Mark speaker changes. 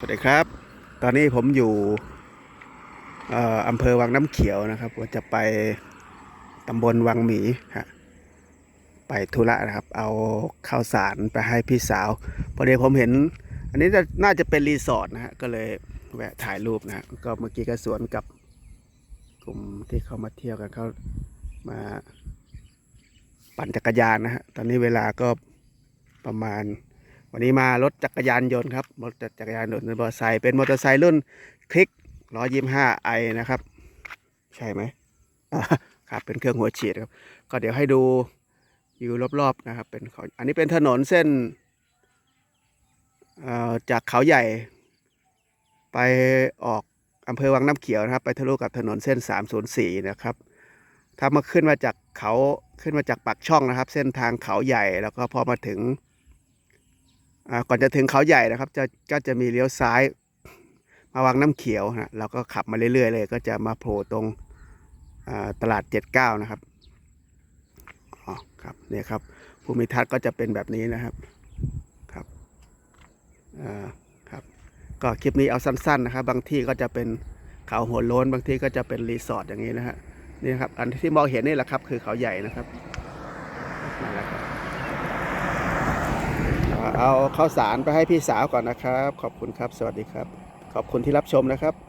Speaker 1: สวัสดีครับ ตอนนี้ผมอยู่ออำเภอวังน้ำเขียวนะครับว่าจะไปตำบลวังหมีฮะไปธุระนะครับ เอาข้าวสารไปให้พี่สาวพอดีผมเห็น อันนี้น่าจะเป็นรีสอร์ทนะฮะก็เลยแวะถ่ายรูปนะฮะก็เมื่อกี้ก็สวนกับกลุ่มที่เขามาเที่ยวกันเขามาปั่นจักรยานนะฮะตอนนี้เวลาก็ประมาณ วันนี้มารถจักรยานยนต์ครับรถจักรยานยนต์มอเตอร์ไซค์เป็นมอเตอร์ไซค์รุ่นคลิกร้อยยี่ห้าไอนะครับ ใช่ไหมครับเป็นเครื่องหัวฉีดครับ ก็เดี๋ยวให้ดูอยู่รอบๆนะครับ เป็นเขาอันนี้เป็นถนนเส้นจากเขาใหญ่ ไปออกอำเภอวังน้ำเขียวนะครับ ไปทะลุกับถนนเส้น 304 นะครับ ถ้ามาขึ้นมาจากเขาขึ้นมาจากปากช่องนะครับ เส้นทางเขาใหญ่แล้วก็พอมาถึง ก่อนจะถึงเขาใหญ่นะครับจะก็จะมีเลี้ยวซ้าย มาวังน้ำเขียวฮะเราก็ขับมาเรื่อยๆเลย ก็จะมาโผล่ตรงอ่าตลาด 79 นะครับอ๋อครับเนี่ยครับภูมิทัศน์ก็จะเป็นแบบนี้นะครับครับอ่าครับก็คลิปนี้เอาสั้นๆนะครับ บางที่ก็จะเป็นเขาหัวโล้นบางที่ก็จะเป็นรีสอร์ทอย่างนี้นะฮะนี่ครับอันที่มองเห็นนี่แหละครับคือเขาใหญ่นะครับนั่นแหละครับ เอาข้าวสารไปให้พี่สาวก่อนนะครับ ขอบคุณครับ สวัสดีครับ ขอบคุณที่รับชมนะครับ